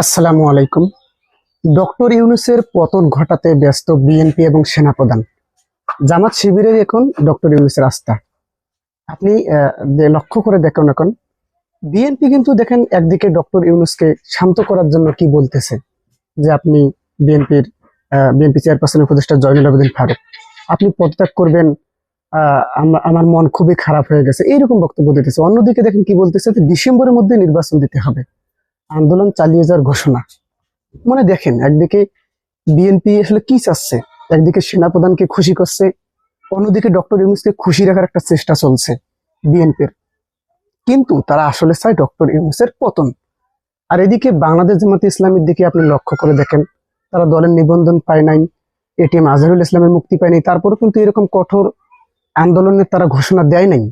আসসালামু আলাইকুম। ডক্টর ইউনুসের পতন ঘটাতে ব্যস্ত বিএনপি এবং সেনাপ্রধান। জামাত শিবিরের এখন ডক্টর ইউনুসের আস্থা। আপনি লক্ষ্য করে দেখুন এখন। বিএনপি কিন্তু দেখেন একদিকে ডক্টর ইউনুসকে শান্ত করার জন্য কি বলতেছে, যে আপনি বিএনপির বিএনপি চেয়ারপারসন উপদেষ্টা জয়নুল আবেদিন ফারুক, আপনি পদত্যাগ করবেন আমার মন খুবই খারাপ হয়ে গেছে। এইরকম বক্তব্য দিতেছে। অন্যদিকে দেখেন কি বলতেছে ডিসেম্বরের মধ্যে নির্বাচন দিতে হবে। আন্দোলন চালিয়ে যাওয়ার ঘোষণা। মানে দেখেন, একদিকে বিএনপি আসলে কি চাচ্ছে? একদিকে সেনাপ্রধানকে খুশি করছে, অন্যদিকে ডক্টর ইউনুসকে খুশি রাখার একটা চেষ্টা চলছে বিএনপির কিন্তু তারা আসলে চায় ডক্টর ইউনুসের পতন। আর এদিকে বাংলাদেশ জামাতে ইসলামের দিকে আপনি লক্ষ্য করে দেখেন, তারা দলের নিবন্ধন পায় নাই এটিএম আজহারুল ইসলামের মুক্তি পায় নাই, তারপরেও কিন্তু এরকম কঠোর আন্দোলনের তারা ঘোষণা দেয় নাই।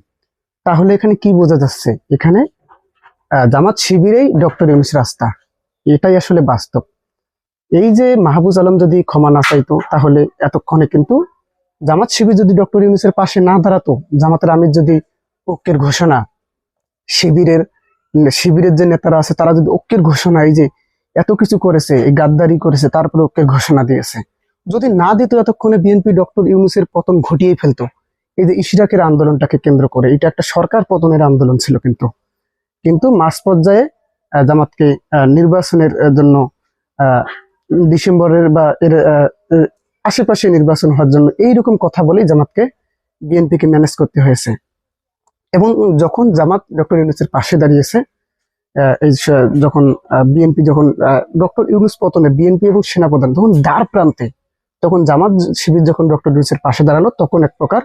তাহলে এখানে কি বোঝা যাচ্ছে? এখানে জামাত শিবিরেই ডক্টর ইউনুস রাস্তা। এটাই আসলে বাস্তব। এই যে মাহবুজ আলম যদি ক্ষমা না চাইতো, তাহলে এতক্ষণে কিন্তু জামাত শিবির যদি ডক্টর ইউনুসের পাশে না দাঁড়াতো, জামাতের আমির যদি ঐক্যের ঘোষণা, শিবিরের শিবিরের যে নেতারা আছে, তারা যদি ঐক্যের ঘোষণা, এই যে এত কিছু করেছে, এই গাদ্দারি করেছে, তারপরে ঐক্যের ঘোষণা দিয়েছে। যদি না দিত এতক্ষণে বিএনপি ডক্টর ইউনুসের পতন ঘটিয়ে ফেলতো, এই যে ইশরাকের আন্দোলনটাকে কেন্দ্র করে, এটা একটা সরকার পতনের আন্দোলন ছিল কিন্তু। কিন্তু মাস পর্যায়ে জামাতকে নির্বাচনের জন্য ডিসেম্বরের বা এর আশেপাশে নির্বাচন হওয়ার জন্য এইরকম কথা বলেই জামাতকে বিএনপিকে ম্যানেজ করতে হয়েছে। এবং যখন জামাত ডক্টর ইউনুসের পাশে দাঁড়িয়েছে এই যখন বিএনপি যখন ডক্টর ইউনুস পতনে বিএনপি এবং সেনাপ্রধান তখন দ্বার প্রান্তে, তখন জামাত শিবির যখন ডক্টর ইউনুসের পাশে দাঁড়াল, তখন এক প্রকার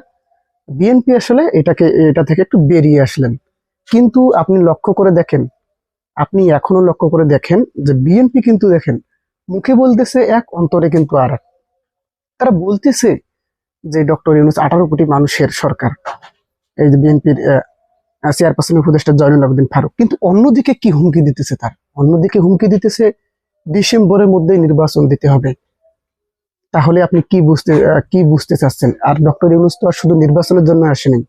বিএনপি আসলে এটাকে, এটা থেকে একটু বেরিয়ে আসলেন। কিন্তু আপনি লক্ষ্য করে দেখেন, আপনি এখনও লক্ষ্য করে দেখেন যে বিএনপি কিন্তু দেখেন, মুখে বলতেছে এক, অন্তরে কিন্তু আর তারা বলতেছে যে ডক্টর ইউনুস আঠারো কোটি মানুষের সরকার, এই যে বিএনপির চেয়ারপারসন উপদেষ্টা জয়নুল আবেদিন ফারুক। কিন্তু অন্যদিকে কি হুমকি দিতেছে তার? অন্যদিকে হুমকি দিতেছে, ডিসেম্বরের মধ্যে নির্বাচন দিতে হবে। তাহলে আপনি কি বুঝতে কি বুঝতে চাচ্ছেন? আর ডক্টর ইউনুস তো আর শুধু নির্বাচনের জন্য আসেনি।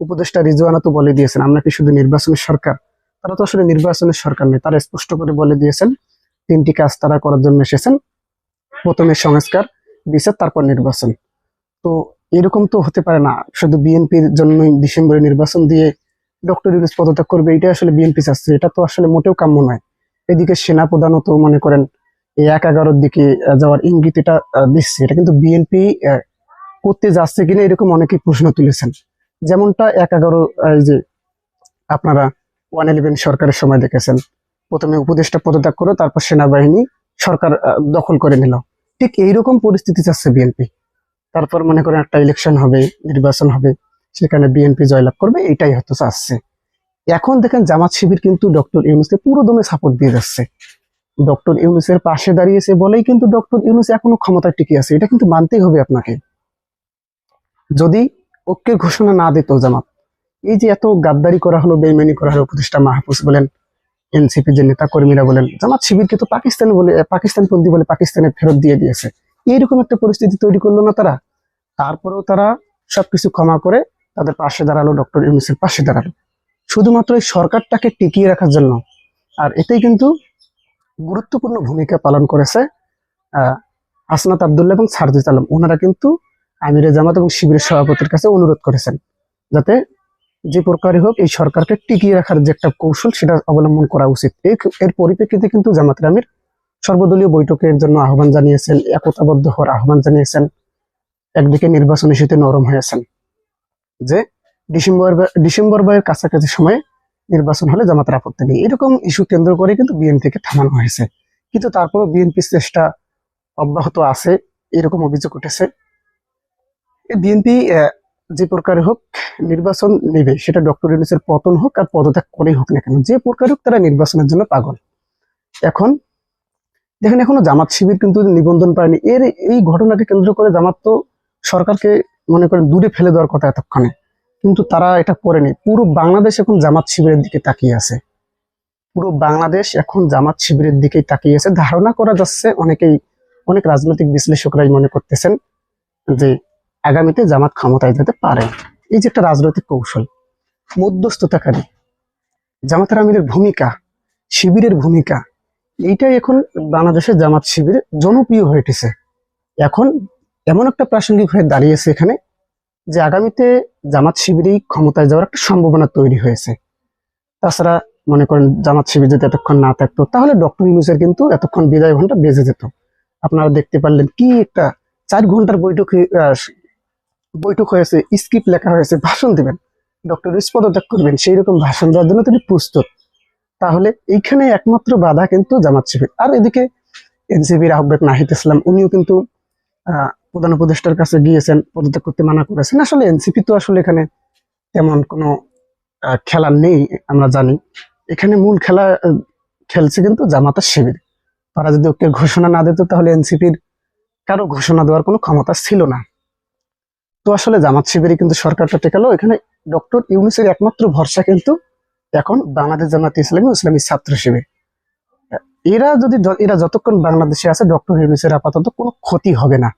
উপদেষ্টা রিজওয়ানা তো বলে দিয়েছেন, আমরা কি শুধু নির্বাচনের সরকার? তারা তো আসলে নির্বাচনের সরকার নেই তারা স্পষ্ট করে বলে দিয়েছেন, তিনটি কাজ তারা করার জন্য এসেছেন। প্রথমে সংস্কার, বিচার, তারপর নির্বাচন। তো এরকম তো হতে পারে না, শুধু বিএনপির জন্যই ডিসেম্বরে নির্বাচন দিয়ে ডক্টর ইউনুস পদত্যাগ করবে এটা আসলে বিএনপি চাচ্ছে, এটা তো আসলে মোটেও কাম্য নয়। এদিকে সেনা প্রধানও তো মনে করেন, এই এক এগারোর দিকে যাওয়ার ইঙ্গিত এটা দিচ্ছে। এটা কিন্তু বিএনপি করতে যাচ্ছে কিনা এরকম অনেকেই প্রশ্ন তুলেছেন। যেমনটা এক এগারো এই যে আপনারা ওয়ান ইলেভেন সরকারের সময় দেখেছেন। প্রথমে উপদেষ্টা পদত্যাগ করে তারপর সেনাবাহিনী সরকার দখল করে নিল। ঠিক এইরকম পরিস্থিতি চাচ্ছে বিএনপি। তারপর মনে করেন একটা ইলেকশন হবে, নির্বাচন হবে, সেখানে বিএনপি জয়লাভ করবে এটাই হয়তো চাচ্ছে। এখন দেখেন জামাত শিবির কিন্তু ডক্টর ইউনুসকে পুরো দমে সাপোর্ট দিয়ে যাচ্ছে। ডক্টর ইউনুসের পাশে দাঁড়িয়েছে বলেই কিন্তু ডক্টর ইউনুস এখনও ক্ষমতায় টিকে আছে। এটা কিন্তু মানতেই হবে আপনাকে। যদি ঐক্যের ঘোষণা না দিত জামাত। এই যে এত গাদ্দারি করা হলো, বেইমানি করা হলো উপদেষ্টা মাহফুজ বলেন, এনসিপি যে নেতা কর্মীরা বলেন, জামাত শিবিরকে তো পাকিস্তান বলে পাকিস্তান পন্থী বলে পাকিস্তানে ফেরত দিয়ে দিয়েছে। এইরকম একটা পরিস্থিতি তৈরি করল না তারা। তারপরেও তারা সবকিছু ক্ষমা করে তাদের পাশে দাঁড়াল ডক্টর ইউনুসের পাশে দাঁড়াল। শুধুমাত্র এই সরকারটাকে টিকিয়ে রাখার জন্য। আর এটাই কিন্তু গুরুত্বপূর্ণ ভূমিকা পালন করেছে, আহ আসনাত আবদুল্লাহ এবং সারজিদ আলম। ওনারা কিন্তু আমিরে জামাত এবং শিবিরের সভাপতির কাছে অনুরোধ করেছেন যাতে যে প্রকারই হোক এই সরকারকে টিকিয়ে রাখার যে একটা কৌশল সেটা অবলম্বন করা উচিত। এর পরিপ্রেক্ষিতে কিন্তু জামাতের আমির সর্বদলীয় বৈঠকের জন্য আহ্বান জানিয়েছেন, একতাবদ্ধ হওয়ার আহ্বান জানিয়েছেন, একদিকে নির্বাচন ইস্যুতে নরম হয়েছেন যে ডিসেম্বর বা- ডিসেম্বর বয়ের কাছাকাছি সময়ে নির্বাচন হলে জামাতের আপত্তি নেই। এরকম ইস্যু কেন্দ্র করে কিন্তু বিএনপিকে থামানো হয়েছে। কিন্তু তারপরও বিএনপির চেষ্টা অব্যাহত আছে, এরকম অভিযোগ উঠেছে। বিএনপি যে প্রকারে হোক নির্বাচন নেবে, সেটা ডক্টর ইউনুসের পতন হোক আর পদত্যাগ করেই হোক না কেন, যে প্রকার হোক তারা নির্বাচনের জন্য পাগল। এখন দেখেন, এখনও জামাত শিবির কিন্তু নিবন্ধন পায়নি। এর এই ঘটনাকে কেন্দ্র করে জামাত তো সরকারকে মনে করেন দূরে ফেলে দেওয়ার কথা এতক্ষণে। কিন্তু তারা এটা করেনি। পুরো বাংলাদেশ এখন জামাত শিবিরের দিকে তাকিয়ে আছে। পুরো বাংলাদেশ এখন জামাত শিবিরের দিকেই তাকিয়ে আছে। ধারণা করা যাচ্ছে, অনেকেই, অনেক রাজনৈতিক বিশ্লেষকরাই মনে করতেছেন যে আগামীতে জামাত ক্ষমতায় যেতে পারে। এই যে একটা রাজনৈতিক কৌশল, মধ্যস্থতাকারী জামাতার আমিরের ভূমিকা, শিবিরের ভূমিকা, এইটাই এখন বাংলাদেশের জামাত শিবির জনপ্রিয় হয়ে উঠেছে। এখন এমন একটা প্রাসঙ্গিক হয়ে দাঁড়িয়েছে এখানে যে আগামীতে জামাত শিবিরেই ক্ষমতায় যাওয়ার একটা সম্ভাবনা তৈরি হয়েছে। তাছাড়া মনে করেন জামাত শিবির যদি এতক্ষণ না থাকতো, তাহলে ডক্টর ইউনুসের কিন্তু এতক্ষণ বিদায় ঘণ্টা বেজে যেত। আপনারা দেখতে পারলেন কি একটা চার ঘণ্টার বৈঠক বৈঠক হয়েছে, স্ক্রিপ্ট লেখা হয়েছে, ভাষণ দিবেন। ডক্টর ইউনুস পদত্যাগ করবেন সেই রকম ভাষণ দেওয়ার জন্য তিনি প্রস্তুত। তাহলে এইখানে একমাত্র বাধা কিন্তু জামাত শিবির। আর এদিকে এনসিবির আহ্বায়ক নাহিদ ইসলাম, উনিও কিন্তু প্রধান উপদেষ্টার কাছে গিয়েছেন, পদত্যাগ করতে মানা করেছেন। আসলে এনসিপি তো আসলে এখানে তেমন কোনো খেলা নেই, আমরা জানি। এখানে মূল খেলা খেলছে কিন্তু জামাতার শিবির। তারা যদি ওকে ঘোষণা না দিত, তাহলে এনসিপির কারও ঘোষণা দেওয়ার কোনো ক্ষমতা ছিল না। তো আসলে জামাত শিবিরই কিন্তু সরকারটা টেকালো। এখানে ডক্টর ইউনুসের একমাত্র ভরসা কিন্তু এখন বাংলাদেশ জামাত ইসলামী ইসলামী ছাত্র শিবির। এরা যদি এরা যতক্ষণ বাংলাদেশে আছে, ডক্টর ইউনুসের আপাতত কোনো ক্ষতি হবে না।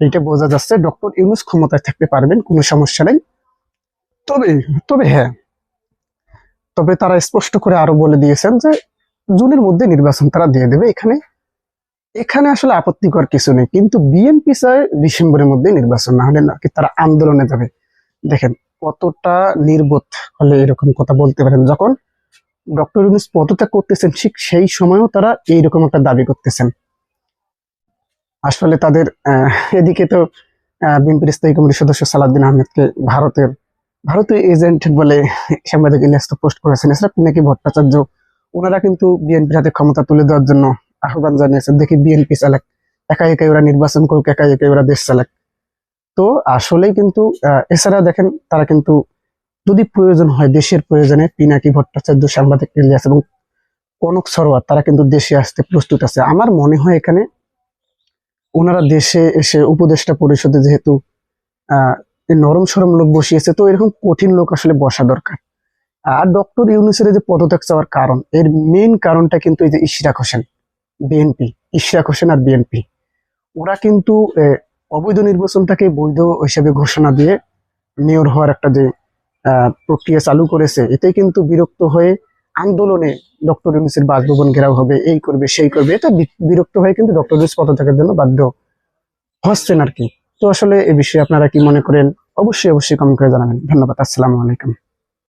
এটা বোঝা যাচ্ছে, ডক্টর ইউনুস ক্ষমতায় থাকতে পারবেন, কোনো সমস্যা নেই। তবে তবে হ্যাঁ তবে তারা স্পষ্ট করে আরও বলে দিয়েছেন যে জুনের মধ্যে নির্বাচন তারা দিয়ে দেবে। এখানে এখানে আসলে আপত্তিকর কিছু নেই। কিন্তু বিএনপি চায় ডিসেম্বরের মধ্যে নির্বাচন না হলে নাকি তারা আন্দোলনে যাবে। দেখেন, কতটা নির্বোধ হলে এরকম কথা বলতে পারেন। যখন ডক্টর ইউনুস পদত্যাগ করতেছেন, ঠিক সেই সময়ও তারা এইরকম একটা দাবি করতেছেন। আসলে তাদের এদিকে তো বিএনপির স্থায়ী কমিটির সদস্য সালাউদ্দিন আহমেদকে ভারতের, ভারতীয় এজেন্ট বলে সাংবাদিক ইলিয়াস পোস্ট করেছেন। এছাড়া পিনাকি ভট্টাচার্য। ওনারা কিন্তু বিএনপির হাতে ক্ষমতা তুলে দেওয়ার জন্য আহ্বান জানিয়েছেন দেখি বিএনপি চালাক, একা একাই ওরা নির্বাচন করুক, একা একাই ওরা দেশ চালাক। তো আসলেই কিন্তু এছাড়া দেখেন তারা কিন্তু যদি প্রয়োজন হয়, দেশের প্রয়োজনে পিনাকি ভট্টাচার্য সাংবাদিক ইলিয়াস এবং কনক সরোয়ার, তারা কিন্তু দেশে আসতে প্রস্তুত আছে। আমার মনে হয় এখানে ওনারা দেশে এসে উপদেষ্টা পরিষদে যেহেতু নরম সরম লোক বসিয়েছে, তো এরকম কঠিন লোক আসলে বসা দরকার। আর ডক্টর ইউনুসের যে পদত্যাগ চাওয়ার কারণ, এর মেইন কারণটা কিন্তু এই যে ইশরাক হোসেন। বিএনপি ইশরাক হোসেন আর বিএনপি ওরা কিন্তু অবৈধ নির্বাচনটাকে বৈধ হিসেবে ঘোষণা দিয়ে মেয়র হওয়ার একটা যে প্রক্রিয়া চালু করেছে এতে কিন্তু বিরক্ত হয়ে আন্দোলনে ডক্টর ইউনুসের বাসভবন ঘেরাও হবে, এই করবে, সেই করবে এটা বিরক্ত হয়ে কিন্তু ডক্টর ইউনুস পদত্যাগের জন্য বাধ্য হচ্ছেন আর কি। তো আসলে এ বিষয়ে আপনারা কি মনে করেন, অবশ্যই অবশ্যই কমেন্ট করে জানাবেন। ধন্যবাদ, আসসালামু আলাইকুম।